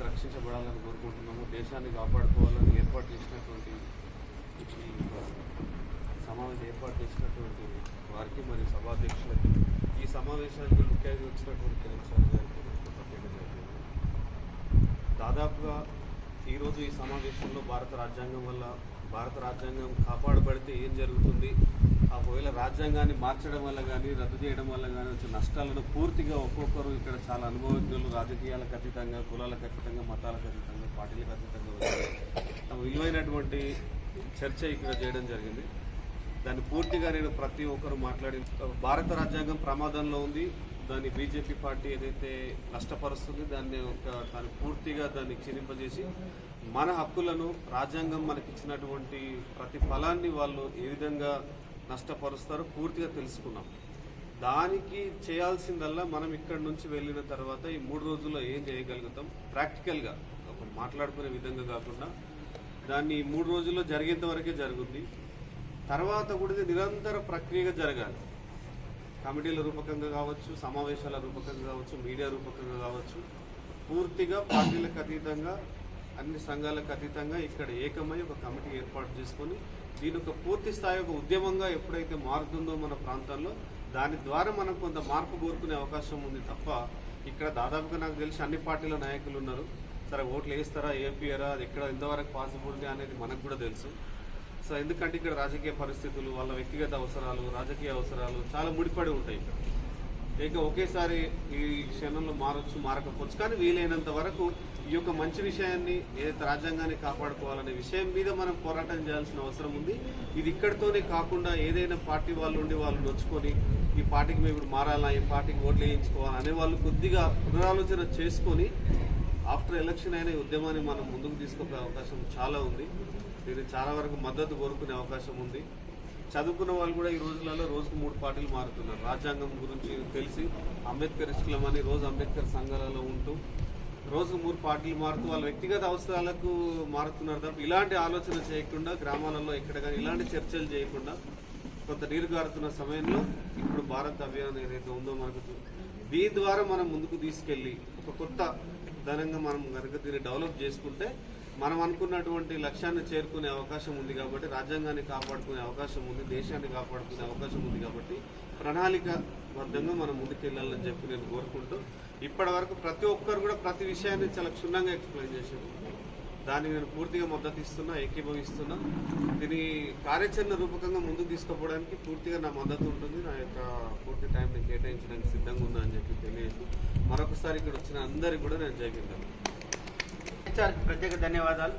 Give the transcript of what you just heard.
అయితే రక్షించబడాలని కోరుకుంటున్నాము. దేశాన్ని కాపాడుకోవాలని ఏర్పాటు చేసినటువంటి సమావేశం ఏర్పాటు చేసినటువంటి వారికి మరియు సభాధ్యక్షులకి ఈ సమావేశానికి ముఖ్య అతిథి వచ్చినటువంటి కిరణ్ సార్ గారికి దాదాపుగా ఈరోజు ఈ సమావేశంలో భారత రాజ్యాంగం వల్ల భారత రాజ్యాంగం కాపాడబడితే ఏం జరుగుతుంది? ఒకవేళ రాజ్యాంగాన్ని మార్చడం వల్ల కానీ రద్దు చేయడం వల్ల కానీ వచ్చే నష్టాలను పూర్తిగా ఒక్కొక్కరు ఇక్కడ చాలా అనుభవజ్ఞులు రాజకీయాలకు అతీతంగా కులాలకు అతీతంగా మతాలకు అతీతంగా పార్టీలకు అతీతంగా వచ్చి తమ విలువైనటువంటి చర్చ ఇక్కడ చేయడం జరిగింది. దాన్ని పూర్తిగా నేను ప్రతి ఒక్కరు మాట్లాడి భారత రాజ్యాంగం ప్రమాదంలో ఉంది. దాన్ని బీజేపీ పార్టీ ఏదైతే నష్టపరుస్తుంది దాన్ని ఒక దాన్ని పూర్తిగా దాన్ని క్షీణింపజేసి మన హక్కులను రాజ్యాంగం మనకిచ్చినటువంటి ప్రతి ఫలాన్ని వాళ్ళు ఏ విధంగా నష్టపరుస్తారో పూర్తిగా తెలుసుకున్నాం. దానికి చేయాల్సిందల్లా మనం ఇక్కడి నుంచి వెళ్ళిన తర్వాత ఈ మూడు రోజుల్లో ఏం చేయగలుగుతాం? ప్రాక్టికల్గా ఒక మాట్లాడుకునే విధంగా కాకుండా దాన్ని ఈ మూడు రోజుల్లో జరిగేంత వరకే జరుగుద్ది. తర్వాత కూడా నిరంతర ప్రక్రియగా జరగాలి. కమిటీల రూపకంగా కావచ్చు సమావేశాల రూపకంగా కావచ్చు మీడియా రూపకంగా కావచ్చు పూర్తిగా పార్టీలకు అతీతంగా అన్ని సంఘాలకు అతీతంగా ఇక్కడ ఏకమై ఒక కమిటీ ఏర్పాటు చేసుకొని దీని ఒక పూర్తి స్థాయి ఒక ఉద్యమంగా ఎప్పుడైతే మారుతుందో మన ప్రాంతాల్లో దాని ద్వారా మనం కొంత మార్పు కోరుకునే అవకాశం ఉంది తప్ప ఇక్కడ దాదాపుగా నాకు తెలిసి అన్ని పార్టీల నాయకులు ఉన్నారు. సరే ఓట్లు వేస్తారా ఏపీయరా అది ఎక్కడ ఎంతవరకు పాసిబిలిటీ అనేది మనకు కూడా తెలుసు. సో ఎందుకంటే ఇక్కడ రాజకీయ పరిస్థితులు వాళ్ళ వ్యక్తిగత అవసరాలు రాజకీయ అవసరాలు చాలా ముడిపడి ఉంటాయి ఇక్కడ. ఇంకా ఒకేసారి ఈ క్షణంలో మారచ్చు మారకపోవచ్చు. కానీ వీలైనంత వరకు ఈ యొక్క మంచి విషయాన్ని ఏదైతే రాజ్యాంగాన్ని కాపాడుకోవాలనే విషయం మీద మనం పోరాటం చేయాల్సిన అవసరం ఉంది. ఇది ఇక్కడితోనే కాకుండా ఏదైనా పార్టీ వాళ్ళు ఉండి వాళ్ళు నొచ్చుకొని ఈ పార్టీకి మేము ఇప్పుడు మారాలా ఈ పార్టీకి ఓట్లు వేయించుకోవాలా అనే వాళ్ళు కొద్దిగా పునరాలోచన చేసుకొని ఆఫ్టర్ ఎలక్షన్ అయిన ఉద్యమాన్ని మనం ముందుకు తీసుకుపోయే అవకాశం చాలా ఉంది. దీనికి చాలా వరకు మద్దతు కోరుకునే అవకాశం ఉంది. చదువుకున్న వాళ్ళు కూడా ఈ రోజులలో రోజుకు మూడు పార్టీలు మారుతున్నారు. రాజ్యాంగం గురించి తెలిసి అంబేద్కర్ ఇష్టం అని రోజు అంబేద్కర్ సంఘాలలో ఉంటూ రోజు మూడు పార్టీలు మారుతూ వాళ్ళ వ్యక్తిగత అవసరాలకు మారుతున్నారు తప్ప ఇలాంటి ఆలోచన చేయకుండా గ్రామాలలో ఎక్కడ కానీ ఇలాంటి చర్చలు చేయకుండా కొంత నీరు గారుతున్న సమయంలో ఇప్పుడు భారత్ అభియాన్ ఏదైతే ఉందో మనకు దీని ద్వారా మనం ముందుకు తీసుకెళ్ళి ఒక కొత్త ధనంగా మనం కనుక దీన్ని డెవలప్ చేసుకుంటే మనం అనుకున్నటువంటి లక్ష్యాన్ని చేరుకునే అవకాశం ఉంది కాబట్టి రాజ్యాంగాన్ని కాపాడుకునే అవకాశం ఉంది దేశాన్ని కాపాడుకునే అవకాశం ఉంది కాబట్టి ప్రణాళికబద్ధంగా మనం ముందుకెళ్ళాలని చెప్పి నేను కోరుకుంటూ ఇప్పటి వరకు ప్రతి ఒక్కరు కూడా ప్రతి విషయాన్ని చాలా క్షుణ్ణంగా ఎక్స్ప్లెయిన్ చేశారు. దానికి నేను పూర్తిగా మద్దతు ఇస్తున్నా ఏకీభవిస్తున్నా. దీని కార్యాచరణ రూపకంగా ముందుకు తీసుకుపోవడానికి పూర్తిగా నా మద్దతు ఉంటుంది. నా యొక్క పూర్తి టైంని కేటాయించడానికి సిద్ధంగా ఉందని అని చెప్పి తెలియజేస్తూ మరొకసారి ఇక్కడ వచ్చిన అందరికీ కూడా నేను జైకిందాను హెచ్ఆర్ ప్రత్యేక ధన్యవాదాలు